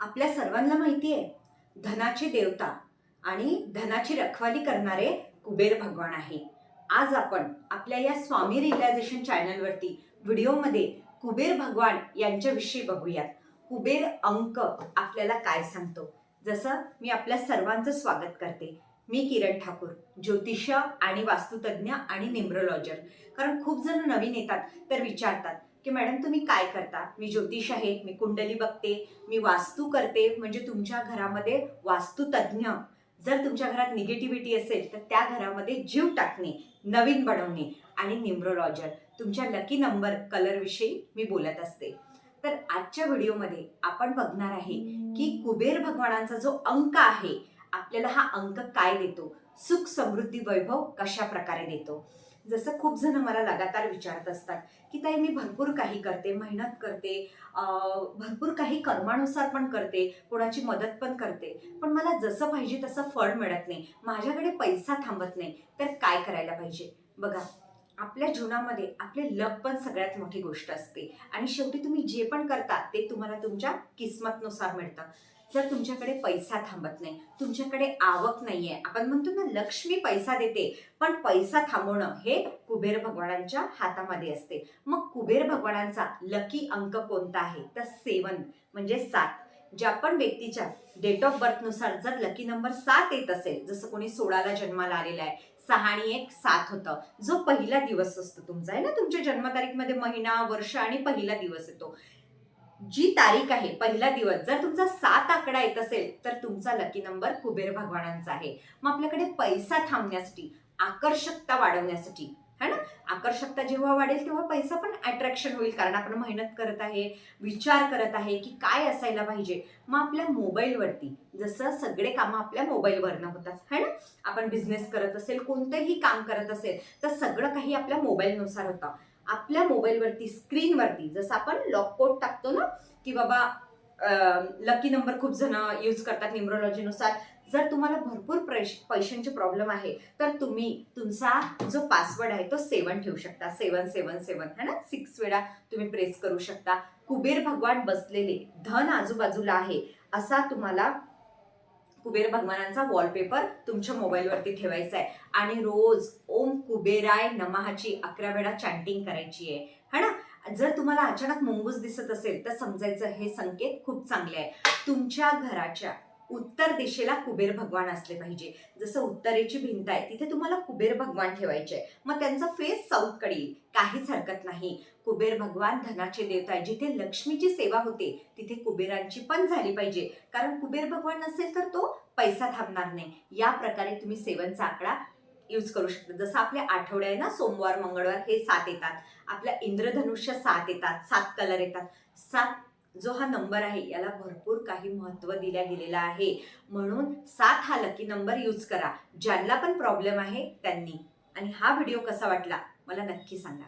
आपल्या सर्वांना माहिती आहे धनाची देवता आणि धनाची रखवाली करणारे कुबेर भगवान आहे. आज आपण आपल्या या स्वामी रिलायझेशन चॅनलवरती व्हिडिओमध्ये कुबेर भगवान यांच्याविषयी बघूयात. कुबेर अंक आपल्याला काय सांगतो? जसं मी आपल्या सर्वांचं स्वागत करते. मी किरण ठाकूर ज्योतिष आणि वास्तुतज्ञ आणि निम्रोलॉजर कारण खूप जण नवीन येतात तर विचारतात की मॅडम तुम्ही काय करता? मी ज्योतिष आहे मी कुंडली बघते मी वास्तू करते म्हणजे तुमच्या घरामध्ये वास्तुतज्ञ जर तुमच्या घरात निगेटिव्हिटी असेल तर त्या घरामध्ये जीव टाकणे नवीन बनवणे आणि निम्रोलॉजर. तुमच्या लकी नंबर कलरविषयी मी बोलत असते. तर आजच्या व्हिडिओमध्ये आपण बघणार आहे की कुबेर भगवानांचा जो अंक आहे आपल्याला हा अंक काय देतो? सुख समृद्धी वैभव कशा प्रकारे देतो? जसं खूप जण मला लगातार विचारत असतात की ताई मी भरपूर काही करते मेहनत करते भरपूर काही कर्मानुसार पण करते कोणाची मदत पण करते पण मला जसं पाहिजे तसं फळ मिळत नाही माझ्याकडे पैसा थांबत नाही तर काय करायला पाहिजे? बघा आपल्या जीवनामध्ये आपले लक पण सगळ्यात मोठी गोष्ट असते आणि शेवटी तुम्ही जे पण करता ते तुम्हाला तुमच्या किस्मतनुसार मिळतं. जर तुमच्याकडे पैसा थांबत नाही तुमच्याकडे आवक नाहीये आपण म्हणतो ना लक्ष्मी पैसा देते पण पैसा थांबवणं हे कुबेर भगवानांच्या हातामध्ये असते. मग कुबेर भगवानांचा लकी अंक कोणता आहे? तर सेवन म्हणजे सात. ज्या पण व्यक्तीच्या डेट ऑफ बर्थनुसार जर लकी नंबर सात येत असेल जसं कोणी सोळाला जन्माला आलेला आहे सहा आणि एक सात होतं जो पहिला दिवस असतो तुमचा आहे ना? तुमच्या जन्मतारीखमध्ये महिना वर्ष आणि पहिला दिवस येतो. जी तारीख आहे पहिला दिवस जर तुमचा सात आकडा येत असेल तर तुमचा लकी नंबर कुबेर भगवानांचा आहे. मग आपल्याकडे पैसा थांबण्यासाठी आकर्षकता वाढवण्यासाठी है ना? आकर्षकता जेव्हा वाढेल तेव्हा पैसा पण अट्रॅक्शन होईल कारण आपण मेहनत करत आहे विचार करत आहे की काय असायला पाहिजे. मग आपल्या मोबाईलवरती जसं सगळे कामं आपल्या मोबाईलवरनं होतात है ना? आपण बिझनेस करत असेल कोणतंही काम करत असेल तर सगळं काही आपल्या मोबाईलनुसार होतं. आपल्या मोबाईलवरती स्क्रीनवरती. जसं आपण लॉक कोड टाकतो ना की बाबा लकी नंबर खूप जण यूज करतात न्युमरोलॉजीनुसार जर तुम्हाला भरपूर पैश पैशांचे प्रॉब्लेम आहे तर तुम्ही तुमचा जो पासवर्ड आहे तो सेवन ठेवू शकता. सेवन सेवन सेवन है ना? सिक्स वेळा तुम्ही प्रेस करू शकता. कुबेर भगवान बसलेले धन आजूबाजूला आहे असा तुम्हाला कुबेर भगवानांचा वॉलपेपर तुमच्या मोबाईलवरती ठेवायचा आहे आणि रोज ओम कुबेराय नमहाची अकरा वेळा चॅन्टिंग करायची आहे है ना? जर तुम्हाला अचानक मुंगूस दिसत असेल तर समजायचं हे संकेत खूप चांगले आहे. तुमच्या घराच्या उत्तर दिशेला कुबेर भगवान असले पाहिजे. जसं उत्तरेची भिंत आहे तिथे तुम्हाला कुबेर भगवान ठेवायचे आहे. मग त्यांचा फेस साऊथकडे येईल. काहीच हरकत नाही. कुबेर भगवान धनाचे देवता आहे. जिथे लक्ष्मीची सेवा होते तिथे कुबेरांची पण झाली पाहिजे. कारण कुबेर भगवान नसेल तर तो पैसा थांबणार नाही. या प्रकारे तुम्ही सेवनचा आकडा यूज करू शकता. जसं आपल्या आठवड्या आहे ना सोमवार मंगळवार हे सात येतात. आपल्या इंद्रधनुष्य सात येतात. सात कलर येतात. सात जो हा नंबर आहे याला भरपूर काही महत्त्व दिल्या गेलेलं आहे. म्हणून सात हा लकी नंबर यूज करा. ज्यांना पण प्रॉब्लेम आहे त्यांनी. आणि हा व्हिडिओ कसा वाटला मला नक्की सांगा.